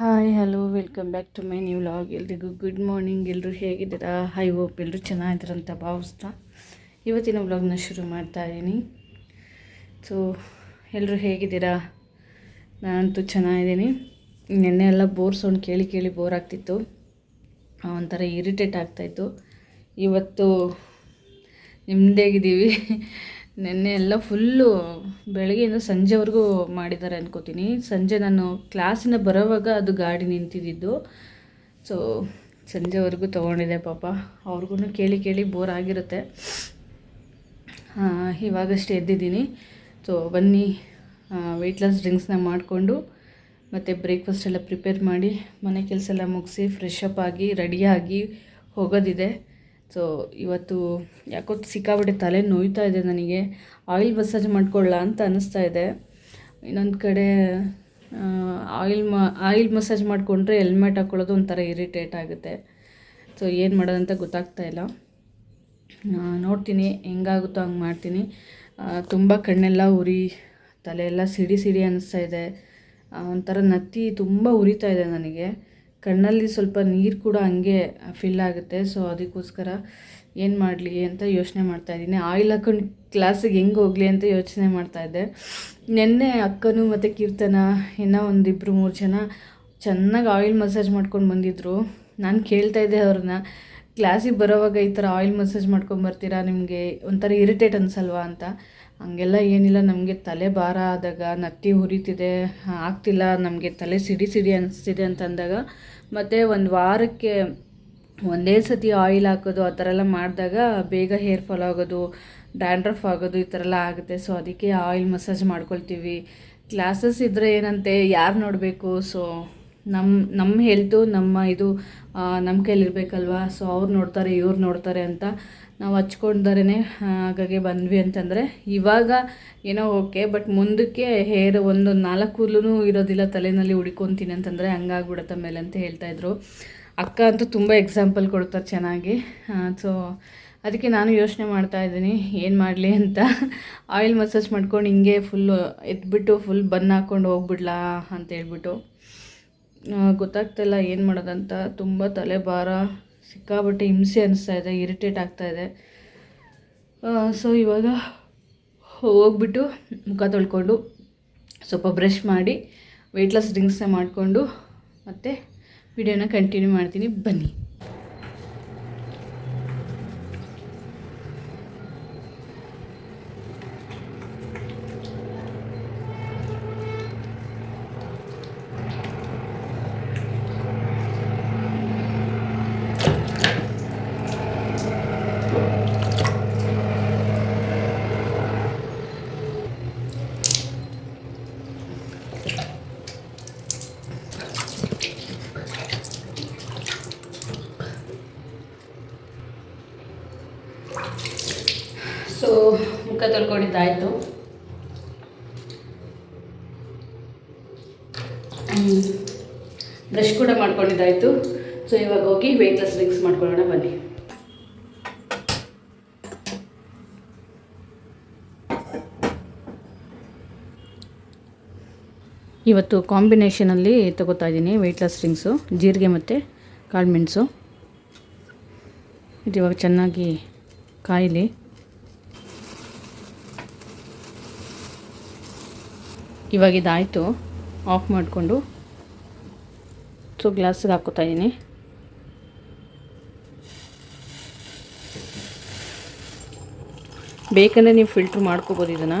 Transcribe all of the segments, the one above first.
Hi hello welcome back to my new vlog ಎಲ್ರಿಗೂ good morning ಎಲ್ಲರೂ ಹೇಗಿದ್ದೀರಾ? I hope ಎಲ್ಲರೂ ಚೆನ್ನಾಗಿದ್ದೀರಂತ ಭಾವಿಸ್ತಾ. ಇವತ್ತಿನ ವ್ಲಾಗ್ನ ಶುರು ಮಾಡ್ತಾ ಇದ್ದೀನಿ ಸೊ ಎಲ್ಲರೂ ಹೇಗಿದ್ದೀರಾ? ನಾನಂತೂ ಚೆನ್ನಾಗಿದ್ದೀನಿ. ನಿನ್ನೆ ಎಲ್ಲ ಬೋರ್ ಸೌಂಡ್ ಕೇಳಿ ಕೇಳಿ ಬೋರ್ ಆಗ್ತಿತ್ತು. ಒಂಥರ ಇರಿಟೇಟ್ ಆಗ್ತಾಯಿತ್ತು ಇವತ್ತು ನಿಮ್ಮದೇಗಿದ್ದೀವಿ ನಿನ್ನೆ ಎಲ್ಲ ಫುಲ್ಲು ಬೆಳಗ್ಗೆಯಿಂದ ಸಂಜೆವರೆಗೂ ಮಾಡಿದ್ದಾರೆ ಅನ್ಕೋತೀನಿ. ಸಂಜೆ ನಾನು ಕ್ಲಾಸಿನ ಬರೋವಾಗ ಅದು ಗಾಡಿ ನಿಂತಿದ್ದಿದ್ದು. ಸೊ ಸಂಜೆವರೆಗೂ ತೊಗೊಂಡಿದೆ ಪಾಪ. ಅವ್ರಿಗೂ ಕೇಳಿ ಕೇಳಿ ಬೋರ್ ಆಗಿರುತ್ತೆ. ಇವಾಗಷ್ಟೇ ಎದ್ದಿದ್ದೀನಿ. ಸೊ ಬನ್ನಿ ವೆಯ್ಟ್ ಲಾಸ್ ಡ್ರಿಂಕ್ಸ್ನ ಮಾಡಿಕೊಂಡು ಮತ್ತು ಬ್ರೇಕ್ಫಾಸ್ಟ್ ಎಲ್ಲ ಪ್ರಿಪೇರ್ ಮಾಡಿ ಮನೆ ಕೆಲಸ ಎಲ್ಲ ಮುಗಿಸಿ ಫ್ರೆಶ್ ಅಪ್ ಆಗಿ ರೆಡಿಯಾಗಿ ಹೋಗೋದಿದೆ. ಸೊ ಇವತ್ತು ಯಾಕೋ ಸಿಕ್ಕಾಬಿಟ್ಟೆ ತಲೆ ನೋಯ್ತಾ ಇದೆ ನನಗೆ. ಆಯಿಲ್ ಮಸಾಜ್ ಮಾಡ್ಕೊಳ್ಳ ಅಂತ ಅನ್ನಿಸ್ತಾ ಇದೆ. ಇನ್ನೊಂದು ಕಡೆ ಆಯಿಲ್ ಮ, ಆಯಿಲ್ ಮಸಾಜ್ ಮಾಡಿಕೊಂಡ್ರೆ ಹೆಲ್ಮೆಟ್ ಹಾಕ್ಕೊಳ್ಳೋದು ಒಂಥರ ಇರಿಟೇಟ್ ಆಗುತ್ತೆ. ಸೊ ಏನು ಮಾಡೋದಂತ ಗೊತ್ತಾಗ್ತಾ ಇಲ್ಲ. ನೋಡ್ತೀನಿ ಹೆಂಗಾಗುತ್ತೋ ಹಂಗೆ ಮಾಡ್ತೀನಿ. ತುಂಬ ಕಣ್ಣೆಲ್ಲ ಉರಿ, ತಲೆಯೆಲ್ಲ ಸಿಡಿ ಸಿಡಿ ಅನ್ನಿಸ್ತಾ ಇದೆ. ಒಂಥರ ನತ್ತಿ ತುಂಬ ಉರಿತಾ ಇದೆ ನನಗೆ. ಕಣ್ಣಲ್ಲಿ ಸ್ವಲ್ಪ ನೀರು ಕೂಡ ಹಂಗೆ ಫಿಲ್ ಆಗುತ್ತೆ. ಸೊ ಅದಕ್ಕೋಸ್ಕರ ಏನು ಮಾಡಲಿ ಅಂತ ಯೋಚನೆ ಮಾಡ್ತಾ ಇದ್ದೀನಿ. ಆಯಿಲ್ ಹಾಕೊಂಡು ಕ್ಲಾಸಿಗೆ ಹೆಂಗೆ ಹೋಗಲಿ ಅಂತ ಯೋಚನೆ ಮಾಡ್ತಾ ಇದ್ದೆ. ನಿನ್ನೆ ಅಕ್ಕನು ಮತ್ತು ಕೀರ್ತನ, ಇನ್ನೂ ಒಂದಿಬ್ಬರು ಮೂರು ಜನ ಚೆನ್ನಾಗಿ ಆಯಿಲ್ ಮಸಾಜ್ ಮಾಡ್ಕೊಂಡು ಬಂದಿದ್ದರು ನಾನು ಕೇಳ್ತಾ ಇದ್ದೆ ಅವ್ರನ್ನ ಕ್ಲಾಸಿಗೆ ಬರೋವಾಗ ಈ ಥರ ಆಯಿಲ್ ಮಸಾಜ್ ಮಾಡ್ಕೊಂಡು ಬರ್ತೀರಾ? ನಿಮಗೆ ಒಂಥರ ಇರಿಟೇಟ್ ಅನ್ಸಲ್ವಾ? ಅಂತ. ಹಂಗೆಲ್ಲ ಏನಿಲ್ಲ, ನಮಗೆ ತಲೆ ಭಾರ ಆದಾಗ ನತ್ತಿ ಹುರಿತಿದೆ, ಆಗ್ತಿಲ್ಲ, ನಮಗೆ ತಲೆ ಸಿಡಿ ಸಿಡಿ ಅನಿಸ್ತಿದೆ ಅಂತಂದಾಗ, ಮತ್ತು ಒಂದು ವಾರಕ್ಕೆ ಒಂದೇ ಸತಿ ಆಯಿಲ್ ಹಾಕೋದು, ಆ ಥರ ಎಲ್ಲ ಮಾಡಿದಾಗ ಬೇಗ ಹೇರ್ ಫಾಲ್ ಆಗೋದು ಡ್ಯಾಂಡ್ರಫ್ ಆಗೋದು, ಈ ಥರ ಎಲ್ಲ ಆಗುತ್ತೆ. ಸೊ ಅದಕ್ಕೆ ಆಯಿಲ್ ಮಸಾಜ್ ಮಾಡ್ಕೊಳ್ತೀವಿ. ಕ್ಲಾಸಸ್ ಇದ್ದರೆ ಏನಂತೆ, ಯಾರು ನೋಡಬೇಕು? ಸೊ ನಮ್ಮ ನಮ್ಮ ಹೆಲ್ತು ನಮ್ಮ ಇದು ನಮ್ಮ ಕೈಲಿರಬೇಕಲ್ವಾ ಸೊ ಅವ್ರು ನೋಡ್ತಾರೆ, ಇವ್ರು ನೋಡ್ತಾರೆ ಅಂತ ನಾವು ಹಚ್ಕೊಂಡರೇ ಹಾಗಾಗಿ ಬಂದ್ವಿ ಅಂತಂದರೆ, ಇವಾಗ ಏನೋ ಓಕೆ, ಬಟ್ ಮುಂದಕ್ಕೆ ಹೇರ್ ಒಂದು ನಾಲ್ಕು ಇರೋದಿಲ್ಲ, ತಲೆನಲ್ಲಿ ಉಡ್ಕೊತೀನಿ ಅಂತಂದರೆ ಹಂಗಾಗ್ಬಿಡತ್ತೆ ಮೇಲೆ ಅಂತ ಹೇಳ್ತಾಯಿದ್ರು ಅಕ್ಕ ಅಂತೂ ತುಂಬ ಎಕ್ಸಾಂಪಲ್ ಕೊಡ್ತಾರೆ ಚೆನ್ನಾಗಿ. ಸೊ ಅದಕ್ಕೆ ನಾನು ಯೋಚನೆ ಮಾಡ್ತಾ ಇದ್ದೀನಿ, ಏನು ಮಾಡಲಿ ಅಂತ. ಆಯಿಲ್ ಮಸಾಜ್ ಮಾಡ್ಕೊಂಡು ಹಿಂಗೆ ಫುಲ್ಲು ಎದ್ಬಿಟ್ಟು ಫುಲ್ ಬನ್ ಹಾಕ್ಕೊಂಡು ಹೋಗ್ಬಿಡ್ಲಾ ಅಂತ ಹೇಳ್ಬಿಟ್ಟು. ಗೊತ್ತಾಗ್ತಿಲ್ಲ ಏನು ಮಾಡೋದಂತ, ತುಂಬ ತಲೆ ಭಾರ ಸಿಕ್ಕಾಬಟ್ಟೆ ಹಿಂಸೆ ಅನಿಸ್ತಾ ಇದೆ, ಇರಿಟೇಟ್ ಆಗ್ತಾ ಇದೆ. ಸೊ ಇವಾಗ ಹೋಗ್ಬಿಟ್ಟು ಮುಖ ತೊಳ್ಕೊಂಡು ಸ್ವಲ್ಪ ಬ್ರಷ್ ಮಾಡಿ ವೆಯ್ಟ್ ಲಾಸ್ ಡ್ರಿಂಕ್ಸ್ನ ಮಾಡಿಕೊಂಡು ಮತ್ತು ವಿಡಿಯೋನ ಕಂಟಿನ್ಯೂ ಮಾಡ್ತೀನಿ. ಬನ್ನಿ ಸೊ ತೊಳ್ಕೊಂಡಿದ್ದಾಯಿತು ಬ್ರಷ್ ಕೂಡ ಮಾಡ್ಕೊಂಡಿದ್ದಾಯಿತು. ಸೊ ಇವಾಗ ಹೋಗಿ ವೆಯ್ಟ್ಲೆಸ್ ಡ್ರಿಂಕ್ಸ್ ಮಾಡ್ಕೊಳ್ಳೋಣ, ಬನ್ನಿ. ಇವತ್ತು ಕಾಂಬಿನೇಷನಲ್ಲಿ ತಗೋತಾ ಇದ್ದೀನಿ ವೆಯ್ಟ್ಲೆಸ್ ರಿಂಗ್ಸು ಜೀರಿಗೆ ಮತ್ತು ಕಾಳುಮೆಣಸು ಇದು ಇವಾಗ ಚೆನ್ನಾಗಿ ಕಾಯಲಿ. ಇವಾಗ ಇದಾಯಿತು. ಆಫ್ ಮಾಡಿಕೊಂಡು. ಸೊ ಗ್ಲಾಸಿಗೆ ಹಾಕೋತಾ ಇದ್ದೀನಿ ಬೇಕಂದರೆ ನೀವು ಫಿಲ್ಟ್ರ್ ಮಾಡ್ಕೋಬೋದು ಇದನ್ನು.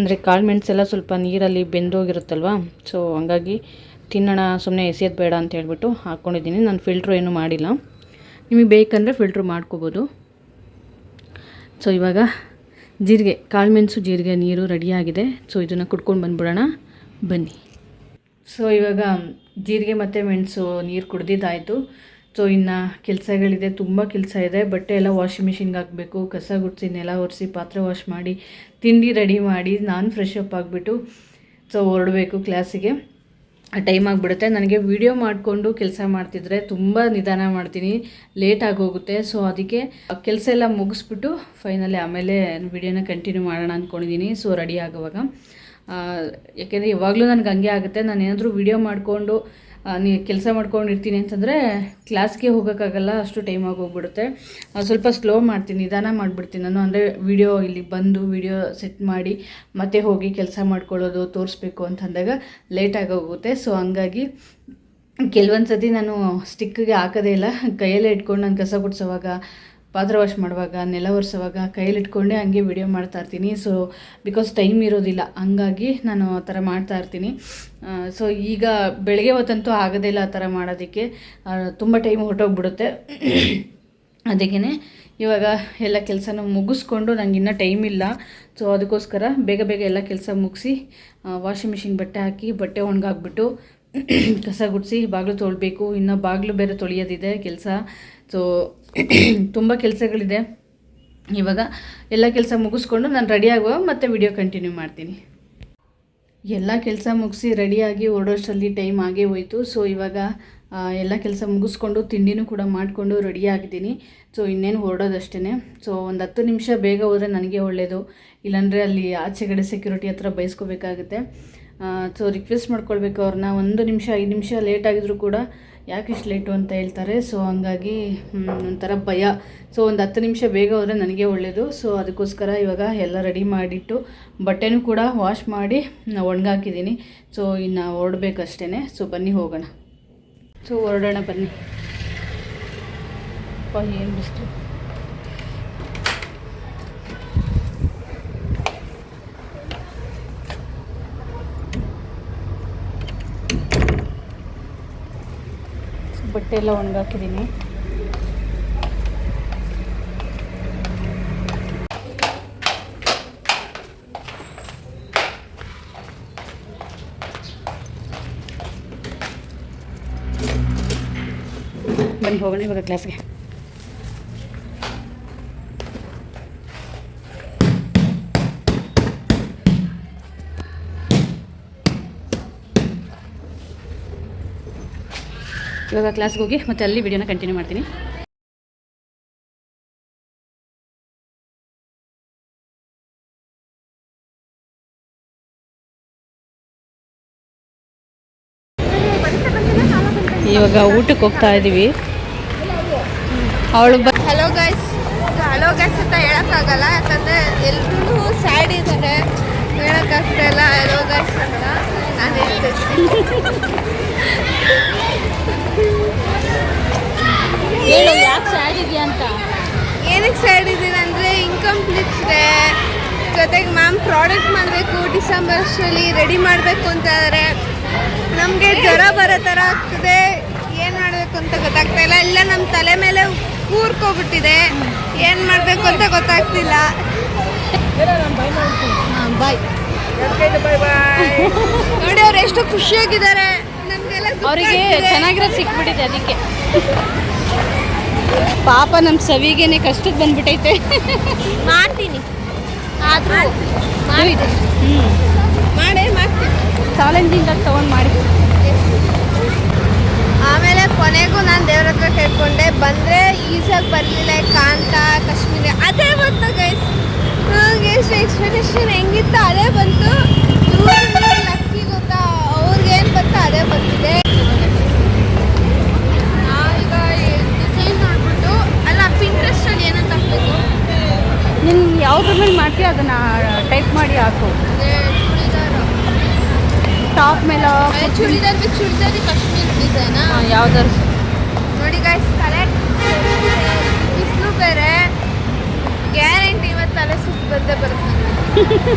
ಅಂದರೆ ಕಾಳು ಮೆಣಸೆಲ್ಲ ಸ್ವಲ್ಪ ನೀರಲ್ಲಿ ಬೆಂದೋಗಿರುತ್ತಲ್ವ? ಸೊ ಹಂಗಾಗಿ ತಿನ್ನೋಣ ಸುಮ್ಮನೆ ಎಸೆಯೋದು ಬೇಡ ಅಂತ ಹೇಳ್ಬಿಟ್ಟು ಹಾಕ್ಕೊಂಡಿದ್ದೀನಿ ನಾನು ಫಿಲ್ಟ್ರು ಏನೂ ಮಾಡಿಲ್ಲ. ನಿಮಗೆ ಬೇಕಂದರೆ ಫಿಲ್ಟ್ರು ಮಾಡ್ಕೋಬೋದು. ಸೊ ಇವಾಗ ಜೀರಿಗೆ, ಕಾಳು ಮೆಣಸು, ಜೀರಿಗೆ, ನೀರು ರೆಡಿಯಾಗಿದೆ. ಸೊ ಇದನ್ನು ಕುಡ್ಕೊಂಡು ಬಂದ್ಬಿಡೋಣ. ಬನ್ನಿ. ಸೊ ಇವಾಗ ಜೀರಿಗೆ ಮತ್ತು ಮೆಣಸು ನೀರು ಕುಡ್ದಿದ್ದಾಯಿತು. ಸೊ ಇನ್ನು ಕೆಲಸಗಳಿದೆ, ತುಂಬ ಕೆಲಸ ಇದೆ. ಬಟ್ಟೆ ಎಲ್ಲ ವಾಷಿಂಗ್ ಮಿಷಿನ್ಗೆ ಹಾಕಬೇಕು. ಕಸ ಗುಡಿಸಿ, ನೆಲ ಒರೆಸಿ, ಪಾತ್ರೆ ವಾಶ್ ಮಾಡಿ, ತಿಂಡಿ ರೆಡಿ ಮಾಡಿ, ನಾನು ಫ್ರೆಶ್ ಅಪ್ ಆಗಿಬಿಟ್ಟು ಸೊ ಹೊರಡಬೇಕು ಕ್ಲಾಸಿಗೆ ಟೈಮ್ ಆಗಿಬಿಡುತ್ತೆ. ನನಗೆ ವಿಡಿಯೋ ಮಾಡಿಕೊಂಡು ಕೆಲಸ ಮಾಡ್ತಿದ್ರೆ ತುಂಬ ನಿಧಾನ ಮಾಡ್ತೀನಿ. ಲೇಟ್ ಆಗೋಗುತ್ತೆ ಸೊ ಅದಕ್ಕೆ ಕೆಲಸ ಎಲ್ಲ ಮುಗಿಸ್ಬಿಟ್ಟು ಫೈನಲಿ ಆಮೇಲೆ ವಿಡಿಯೋನ ಕಂಟಿನ್ಯೂ ಮಾಡೋಣ ಅಂದ್ಕೊಂಡಿದ್ದೀನಿ ಸೊ ರೆಡಿ ಆಗುವಾಗ. ಯಾಕೆಂದರೆ ಯಾವಾಗಲೂ ನನಗೆ ಹಂಗೆ ಆಗುತ್ತೆ. ನಾನು ಏನಾದರೂ ವಿಡಿಯೋ ಮಾಡಿಕೊಂಡು ನೀ ಕೆಲಸ ಮಾಡ್ಕೊಂಡಿರ್ತೀನಿ ಅಂತಂದರೆ ಕ್ಲಾಸ್ಗೆ ಹೋಗೋಕ್ಕಾಗಲ್ಲ, ಅಷ್ಟು ಟೈಮ್ ಆಗೋಗ್ಬಿಡುತ್ತೆ ಸ್ವಲ್ಪ ಸ್ಲೋ ಮಾಡ್ತೀನಿ, ನಿಧಾನ ಮಾಡಿಬಿಡ್ತೀನಿ ನಾನು. ಅಂದರೆ ವಿಡಿಯೋ ಇಲ್ಲಿ ಬಂದು ವಿಡಿಯೋ ಸೆಟ್ ಮಾಡಿ ಮತ್ತೆ ಹೋಗಿ ಕೆಲಸ ಮಾಡ್ಕೊಳ್ಳೋದು, ತೋರಿಸ್ಬೇಕು ಅಂತಂದಾಗ ಲೇಟಾಗಿ ಹೋಗುತ್ತೆ. ಸೊ ಹಂಗಾಗಿ ಕೆಲವೊಂದು ಸತಿ ನಾನು ಸ್ಟಿಕ್ಕಿಗೆ ಹಾಕೋದೇ ಇಲ್ಲ. ಕೈಯಲ್ಲೇ ಇಟ್ಕೊಂಡು ನಾನು ಕಸ ಗುಡಿಸೋವಾಗ ಪಾತ್ರೆ ವಾಶ್ ಮಾಡುವಾಗ, ನೆಲ ಒರೆಸುವಾಗ ಕೈಯಲ್ಲಿಟ್ಕೊಂಡೆ ಹಂಗೆ ವಿಡಿಯೋ ಮಾಡ್ತಾ ಇರ್ತೀನಿ. ಸೊ ಬಿಕಾಸ್ ಟೈಮ್ ಇರೋದಿಲ್ಲ, ಹಂಗಾಗಿ ನಾನು ಆ ಥರ ಮಾಡ್ತಾ ಇರ್ತೀನಿ. ಸೊ ಈಗ ಬೆಳಗ್ಗೆ ಹೊತ್ತಂತೂ ಆಗೋದಿಲ್ಲ ಆ ಥರ ಮಾಡೋದಕ್ಕೆ. ತುಂಬ ಟೈಮ್ ಹೊರಟೋಗ್ಬಿಡುತ್ತೆ. ಅದಕ್ಕೇ ಇವಾಗ ಎಲ್ಲ ಕೆಲಸನ ಮುಗಿಸ್ಕೊಂಡು ನನಗೆ ಇನ್ನೂ ಟೈಮ್ ಇಲ್ಲ. ಸೊ ಅದಕ್ಕೋಸ್ಕರ ಬೇಗ ಬೇಗ ಎಲ್ಲ ಕೆಲಸ ಮುಗಿಸಿ ವಾಷಿಂಗ್ ಮಿಷಿನ್ ಬಟ್ಟೆ ಹಾಕಿ, ಬಟ್ಟೆ ಒಣಗಾಕ್ಬಿಟ್ಟು ಕಸ ಗುಡಿಸಿ ಬಾಗಿಲು ತೊಳಬೇಕು. ಇನ್ನು ಬಾಗಿಲು ಬೇರೆ ತೊಳೆಯೋದಿದೆ ಕೆಲಸ. ಸೊ ತುಂಬ ಕೆಲಸಗಳಿದೆ. ಇವಾಗ ಎಲ್ಲ ಕೆಲಸ ಮುಗಿಸ್ಕೊಂಡು ನಾನು ರೆಡಿ ಮತ್ತು ವಿಡಿಯೋ ಕಂಟಿನ್ಯೂ ಮಾಡ್ತೀನಿ. ಎಲ್ಲ ಕೆಲಸ ಮುಗಿಸಿ ರೆಡಿಯಾಗಿ ಹೊರಡೋಷ್ಟರಲ್ಲಿ ಟೈಮ್ ಆಗೇ ಹೋಯಿತು. ಸೊ ಇವಾಗ ಎಲ್ಲ ಕೆಲಸ ಮುಗಿಸ್ಕೊಂಡು ತಿಂಡಿನೂ ಕೂಡ ಮಾಡಿಕೊಂಡು ರೆಡಿ ಆಗಿದ್ದೀನಿ. ಸೊ ಇನ್ನೇನು ಹೊರಡೋದಷ್ಟೇ ಸೊ ಒಂದು ಹತ್ತು ನಿಮಿಷ ಬೇಗ ಹೋದರೆ ನನಗೆ ಒಳ್ಳೆಯದು ಇಲ್ಲಾಂದರೆ ಅಲ್ಲಿ ಆಚೆಗಡೆ ಸೆಕ್ಯೂರಿಟಿ ಹತ್ರ ಬಯಸ್ಕೋಬೇಕಾಗುತ್ತೆ ಸೊ ರಿಕ್ವೆಸ್ಟ್ ಮಾಡ್ಕೊಳ್ಬೇಕು ಅವ್ರನ್ನ. ಒಂದು ನಿಮಿಷ, ಐದು ನಿಮಿಷ ಲೇಟ್ ಆಗಿದ್ರು ಕೂಡ ಯಾಕೆ ಇಷ್ಟು ಲೇಟು ಅಂತ ಹೇಳ್ತಾರೆ. ಸೊ ಹಂಗಾಗಿ ಒಂಥರ ಭಯ. ಸೊ ಒಂದು ಹತ್ತು ನಿಮಿಷ ಬೇಗ ಹೋದರೆ ನನಗೆ ಒಳ್ಳೆಯದು ಸೊ ಅದಕ್ಕೋಸ್ಕರ ಇವಾಗ ಎಲ್ಲ ರೆಡಿ ಮಾಡಿಟ್ಟು ಬಟ್ಟೆನೂ ಕೂಡ ವಾಶ್ ಮಾಡಿ ಒಣಗಾಕಿದ್ದೀನಿ. ಸೊ ಇನ್ನು ಹೊರಡ್ಬೇಕಷ್ಟೇ ಸೊ ಬನ್ನಿ ಹೋಗೋಣ. ಸೊ ಹೊರಡೋಣ ಬನ್ನಿ. ಏನು ಬಿಸ್ತು ಬಟ್ಟೆ ಎಲ್ಲ ಒಣಗಾಕಿದ್ದೀನಿ. ಬನ್ನಿ ಹೋಗೋಣ ಇವಾಗ ಕ್ಲಾಸ್ಗೆ ಇವಾಗ ಕ್ಲಾಸ್ಗೆ ಹೋಗಿ ಮತ್ತೆ ಅಲ್ಲಿ ವಿಡಿಯೋನ ಕಂಟಿನ್ಯೂ ಮಾಡ್ತೀನಿ. ಇವಾಗ ಊಟಕ್ಕೆ ಹೋಗ್ತಾ ಇದ್ದೀವಿ ಅವಳು ಹಲೋ ಗೈಸ್ ಹಲೋ ಗೈಸ್ ಅಂತ ಹೇಳೋಕ್ಕಾಗಲ್ಲ ಯಾಕಂದ್ರೆ ಎಲ್ರೂ ಸ್ಯಾಡ್ ಇದ್ದಾರೆ ಹೇಳೋಕ್ಕಾಗ್ತಾಯಿಲ್ಲ ಹಲೋ ಗೈಸ್ ಅಂತ ನಾನು ಹೇಳ್ತೀನಿ ಹೇಳು ಯಾಕೆ ಸ್ಯಾಡ್ ಇದೆಯಾ ಅಂತ? ಏನಕ್ಕೆ ಸ್ಯಾಡ್ ಇದ್ದೀನಿ ಅಂದರೆ ಇನ್ಕಂಪ್ಲೀಟ್ ಇದೆ ಜೊತೆಗೆ ಮ್ಯಾಮ್ ಪ್ರಾಡಕ್ಟ್ ಮಾಡಬೇಕು ಡಿಸೆಂಬರ್ ಅಷ್ಟರಲ್ಲಿ ರೆಡಿ ಮಾಡಬೇಕು ಅಂತ ಇದ್ದಾರೆ ನಮಗೆ ಜ್ವರ ಬರೋ ಥರ ಆಗ್ತದೆ ಏನು ಮಾಡಬೇಕು ಅಂತ ಗೊತ್ತಾಗ್ತಾ ಇಲ್ಲ. ಎಲ್ಲ ನಮ್ಮ ತಲೆ ಮೇಲೆ ಕೂರ್ಕೊಬಿಟ್ಟಿದೆ. ಏನು ಮಾಡಬೇಕು ಅಂತ ಗೊತ್ತಾಗ್ತಿಲ್ಲ. ಬಾಯ್ ನೋಡಿ ಅವ್ರು ಎಷ್ಟು ಖುಷಿಯಾಗಿದ್ದಾರೆ. ನಮಗೆಲ್ಲ ಅವರಿಗೆ ಚೆನ್ನಾಗಿರೋದು ಸಿಕ್ಬಿಟ್ಟಿದೆ ಅದಕ್ಕೆ. ಪಾಪ ನಮ್ಮ ಸವಿಗೇನೆ ಕಷ್ಟಕ್ಕೆ ಬಂದ್ಬಿಟ್ಟೈತೆ ಮಾಡ್ತೀನಿ. ಆದರೂ ಹ್ಞೂ ಮಾಡೇ ಮಾಡ್ತೀನಿ. ಚಾಲೆಂಜಿಂಗ್ ಆಗಿ ತೊಗೊಂಡು ಮಾಡಿ. ಆಮೇಲೆ ಕೊನೆಗೂ ನಾನು ದೇವ್ರ ಹತ್ರ ಕೇಳ್ಕೊಂಡೆ ಬಂದರೆ ಈಸಿಯಾಗಿ ಬರಲಿಲ್ಲ ಕಾಂತ ಕಾಶ್ಮೀರ. ಅದೇ ಬಂತು ಗೈಸ್ ನನಗೆ ಎಷ್ಟು ಎಕ್ಸ್ಪೆಕ್ಟೇಷನ್ ಹೆಂಗಿತ್ತು ಅದೇ ಬಂತು. ಲಕ್ಕಿ ಗೊತ್ತಾ? ಅವ್ರಿಗೆ ಏನು ಬಂತು ಅದೇ ಬಂದಿದೆ. ಯಾವ್ದ್ರ ಮೇಲೆ ಮಾಡ್ತೀವಿ ಅದನ್ನು ಟೈಪ್ ಮಾಡಿ ಹಾಕು. ಟಾಪ್ ಮೇಲೆ ಚೂಡಿದಾರ್ ಬಿಟ್ಟು ಚೂಡಿದಾರ್ ಕಾಶ್ಮೀರ್ ಡಿಸೈನಾ ಯಾವ್ದಾದ್ರು. ನೋಡಿ ಗಾಯ್ಸ್ ತಲೆ ಬಿಸಿಲು ಬೇರೆ. ಗ್ಯಾರಂಟಿ ಇವತ್ತು ತಲೆ ಸುತ್ತ ಬಂದೇ ಬರುತ್ತೆ.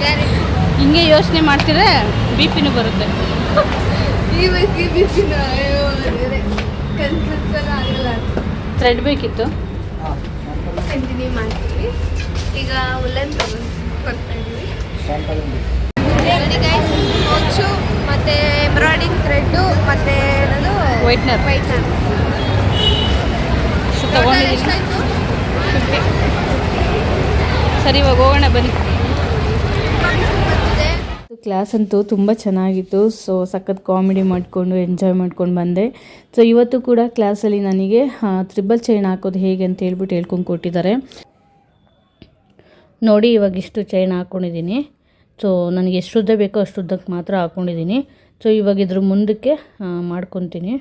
ಗ್ಯಾರಂಟಿ ಹಿಂಗೆ ಯೋಚನೆ ಮಾಡ್ತಿದ್ರೆ ಬಿ ಪಿನೂ ಬರುತ್ತೆ. ಇವತ್ತು ಬಿ ಅಯ್ಯೋ ಕನ್ಸಲ್ಲ ಆಗಲ್ಲ. ಥ್ರೆಡ್ ಬೇಕಿತ್ತು. ಕಂಟಿನ್ಯೂ ಮಾಡ್ತೀವಿ ಈಗ ಉಲ್ಲನ್ ತಗೊಂಡು ಕೊಡ್ತಾ ಇದ್ದೀವಿ ಮತ್ತು ಎಂಬ್ರಾಯ್ಡಿಂಗ್ ಥ್ರೆಡ್ಡು ಮತ್ತು ಏನದು. ವೈಟ್ನರ್ ಎಷ್ಟಾಯ್ತು? ಫಿಫ್ಟಿ ಸರಿ ಇವಾಗ ಹೋಗೋಣ ಬನ್ನಿ. ಕ್ಲಾಸ್ ಅಂತೂ ತುಂಬ ಚೆನ್ನಾಗಿತ್ತು. ಸೊ ಸಖತ್ ಕಾಮಿಡಿ ಮಾಡಿಕೊಂಡು ಎಂಜಾಯ್ ಮಾಡ್ಕೊಂಡು ಬಂದೆ. ಸೊ ಇವತ್ತು ಕೂಡ ಕ್ಲಾಸಲ್ಲಿ ನನಗೆ ತ್ರಿಬಲ್ ಚೈನ್ ಹಾಕೋದು ಹೇಗೆ ಅಂತ ಹೇಳ್ಬಿಟ್ಟು ಹೇಳ್ಕೊಂಡು ಕೊಟ್ಟಿದ್ದಾರೆ. ನೋಡಿ, ಇವಾಗ ಇಷ್ಟು ಚೈನ್ ಹಾಕ್ಕೊಂಡಿದ್ದೀನಿ ಸೊ ನನಗೆ ಎಷ್ಟು ಉದ್ದ ಬೇಕೋ ಅಷ್ಟು ಉದ್ದಕ್ಕೆ ಮಾತ್ರ ಹಾಕ್ಕೊಂಡಿದ್ದೀನಿ ಸೊ ಇವಾಗ ಇದ್ರ ಮುಂದಕ್ಕೆ ಮಾಡ್ಕೊತೀನಿ.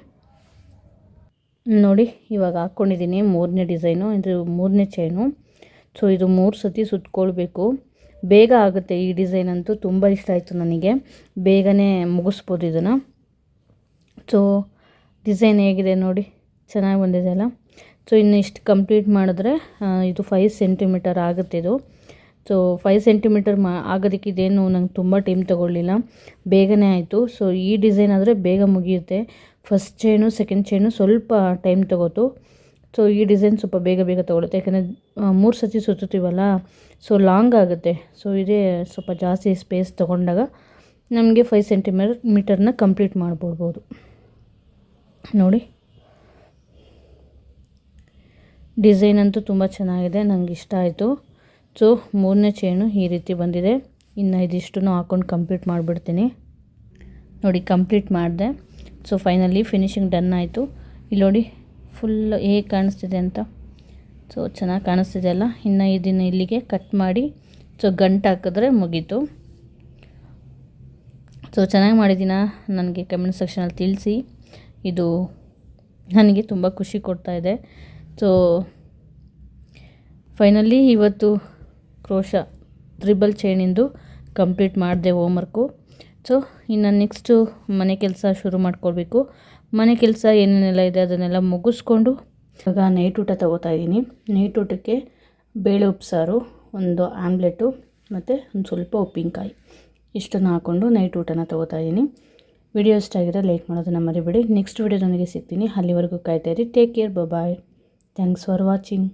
ನೋಡಿ, ಇವಾಗ ಹಾಕ್ಕೊಂಡಿದ್ದೀನಿ ಮೂರನೇ ಡಿಸೈನು ಇದು ಮೂರನೇ ಚೈನು ಸೊ ಇದು ಮೂರು ಸತಿ ಸುತ್ಕೊಳ್ಬೇಕು. ಬೇಗ ಆಗುತ್ತೆ ಈ ಡಿಸೈನ್ ಅಂತೂ ತುಂಬ ಇಷ್ಟ ಆಯಿತು ನನಗೆ. ಬೇಗನೆ ಮುಗಿಸ್ಬೋದು ಇದನ್ನು. ಸೊ ಡಿಸೈನ್ ಹೇಗಿದೆ ನೋಡಿ, ಚೆನ್ನಾಗಿ ಬಂದಿದೆ ಅಲ್ಲ? ಸೊ ಇನ್ನು ಇಷ್ಟು ಕಂಪ್ಲೀಟ್ ಮಾಡಿದ್ರೆ ಇದು ಫೈವ್ ಸೆಂಟಿಮೀಟರ್ ಆಗುತ್ತೆ ಇದು. ಸೊ ಫೈವ್ ಸೆಂಟಿಮೀಟರ್ ಮಾ ಆಗೋದಕ್ಕೆ ಇದೇನು ನಂಗೆ ತುಂಬ ಟೈಮ್ ತೊಗೊಳ್ಳಿಲ್ಲ. ಬೇಗನೆ ಆಯಿತು. ಸೊ ಈ ಡಿಸೈನ್ ಆದರೆ ಬೇಗ ಮುಗಿಯುತ್ತೆ. ಫಸ್ಟ್ ಚೈನು ಸೆಕೆಂಡ್ ಚೈನು ಸ್ವಲ್ಪ ಟೈಮ್ ತೊಗೋತು. ಸೊ ಈ ಡಿಸೈನ್ ಸ್ವಲ್ಪ ಬೇಗ ಬೇಗ ತೊಗೊಳುತ್ತೆ. ಯಾಕಂದರೆ ಮೂರು ಸತಿ ಸುತ್ತುತ್ತೀವಲ್ಲ? ಸೊ ಲಾಂಗ್ ಆಗುತ್ತೆ. ಸೊ ಇದೇ ಸ್ವಲ್ಪ ಜಾಸ್ತಿ ಸ್ಪೇಸ್ ತೊಗೊಂಡಾಗ ನಮಗೆ ಫೈವ್ ಸೆಂಟಿಮೀಟರ್ ಮೀಟರ್ನ ಕಂಪ್ಲೀಟ್ ಮಾಡ್ಬೋಡ್ಬೋದು ನೋಡಿ. ಡಿಸೈನ್ ಅಂತೂ ತುಂಬ ಚೆನ್ನಾಗಿದೆ. ನನಗೆ ಇಷ್ಟ ಆಯಿತು. ಸೊ, ಮೂರನೇ ಚೈನು ಈ ರೀತಿ ಬಂದಿದೆ. ಇನ್ನು ಇದಿಷ್ಟನ್ನು ಹಾಕ್ಕೊಂಡು ಕಂಪ್ಲೀಟ್ ಮಾಡಿಬಿಡ್ತೀನಿ. ನೋಡಿ ಕಂಪ್ಲೀಟ್ ಮಾಡಿದೆ. ಸೊ ಫೈನಲಿ ಫಿನಿಶಿಂಗ್ ಡನ್ ಆಯಿತು. ಇಲ್ಲಿ ನೋಡಿ ಫುಲ್ ಹೇಗೆ ಕಾಣಿಸ್ತಿದೆ ಅಂತ. ಸೊ ಚೆನ್ನಾಗಿ ಕಾಣಿಸ್ತಿದೆ ಅಲ್ಲ? ಇನ್ನು ಇದನ್ನು ಇಲ್ಲಿಗೆ ಕಟ್ ಮಾಡಿ ಸೊ ಗಂಟು ಹಾಕಿದ್ರೆ ಮುಗೀತು. ಸೊ ಚೆನ್ನಾಗಿ ಮಾಡಿದ್ದೀನ? ನನಗೆ ಕಮೆಂಟ್ ಸೆಕ್ಷನಲ್ಲಿ ತಿಳಿಸಿ. ಇದು ನನಗೆ ತುಂಬ ಖುಷಿ ಕೊಡ್ತಾಯಿದೆ ಸೊ ಫೈನಲಿ ಇವತ್ತು ಕ್ರೋಶ ತ್ರಿಬಲ್ ಚೈನಿಂದು ಕಂಪ್ಲೀಟ್ ಮಾಡಿದೆ ಹೋಮ್ವರ್ಕು. ಸೊ, ಇನ್ನು ನೆಕ್ಸ್ಟು ಮನೆ ಕೆಲಸ ಶುರು ಮಾಡ್ಕೊಳ್ಬೇಕು. ಮನೆ ಕೆಲಸ ಏನೇನೆಲ್ಲ ಇದೆ ಅದನ್ನೆಲ್ಲ ಮುಗಿಸ್ಕೊಂಡು ಇವಾಗ ನೈಟ್ ಊಟ ತೊಗೋತಾ ಇದ್ದೀನಿ. ನೈಟ್ ಊಟಕ್ಕೆ ಬೇಳೆ ಉಪ್ಸಾರು, ಒಂದು ಆಮ್ಲೆಟು ಮತ್ತು ಒಂದು ಸ್ವಲ್ಪ ಉಪ್ಪಿನಕಾಯಿ. ಇಷ್ಟನ್ನು ಹಾಕ್ಕೊಂಡು ನೈಟ್ ಊಟನ ತೊಗೋತಾ ಇದ್ದೀನಿ. ವಿಡಿಯೋ ಇಷ್ಟ ಆಗಿದ್ರೆ ಲೈಕ್ ಮಾಡೋದನ್ನ ಮರಿಬೇಡಿ. ನೆಕ್ಸ್ಟ್ ವಿಡಿಯೋ ನನಗೆ ಸಿಗ್ತೀನಿ. ಅಲ್ಲಿವರೆಗೂ ಕಾಯ್ತಾ ಇರಿ. Take care bye thanks for watching